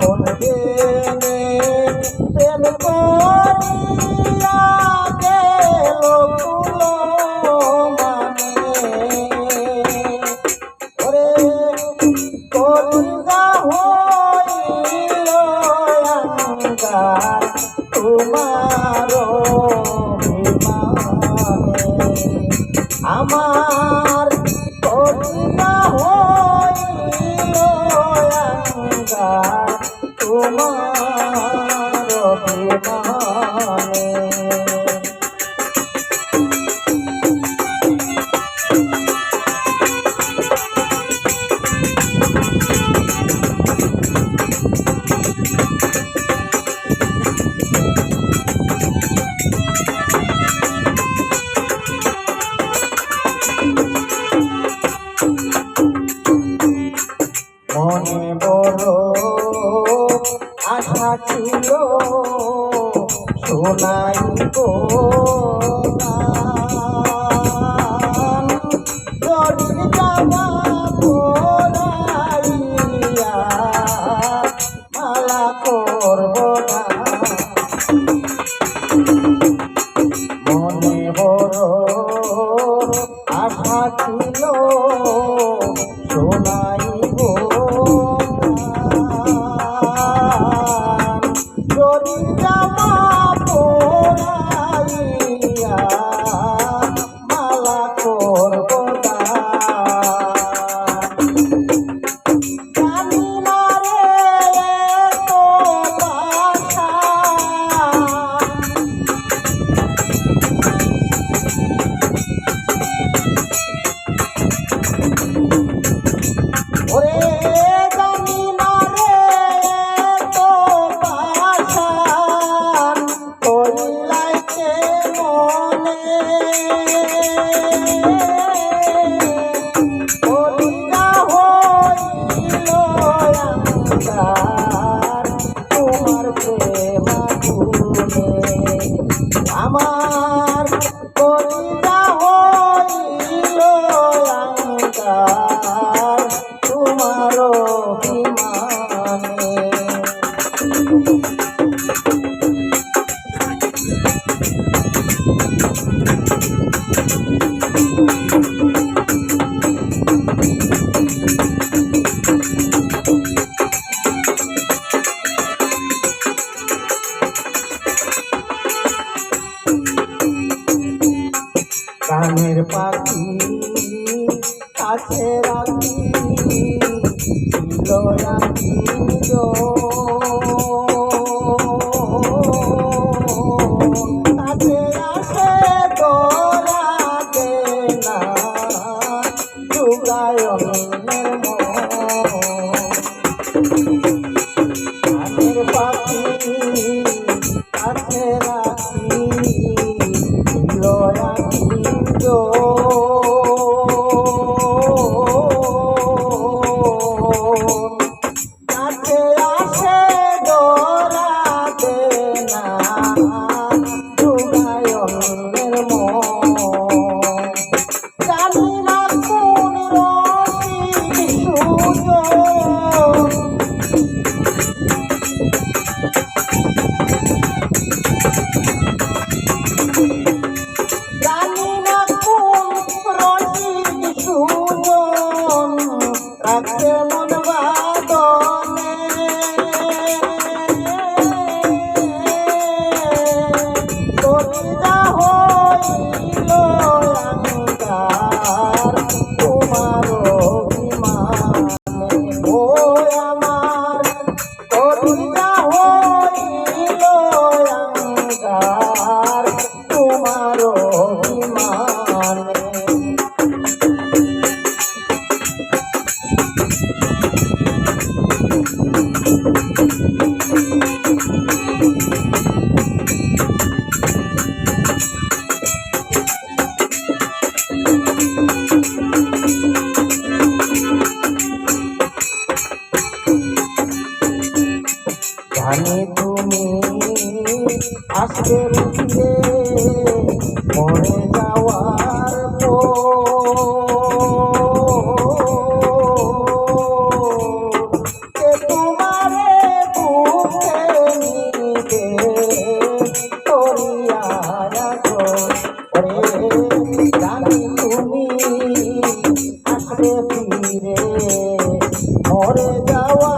মন ছিল শোনাইব levar. কাছে রাখি। ছিল রাখি Yeah. আসবে ফিরে মরে যাওয়ার পর। তোমারে বুকে নিতে করিয়া রাখো। জানি তুমি আসবে যাওয়া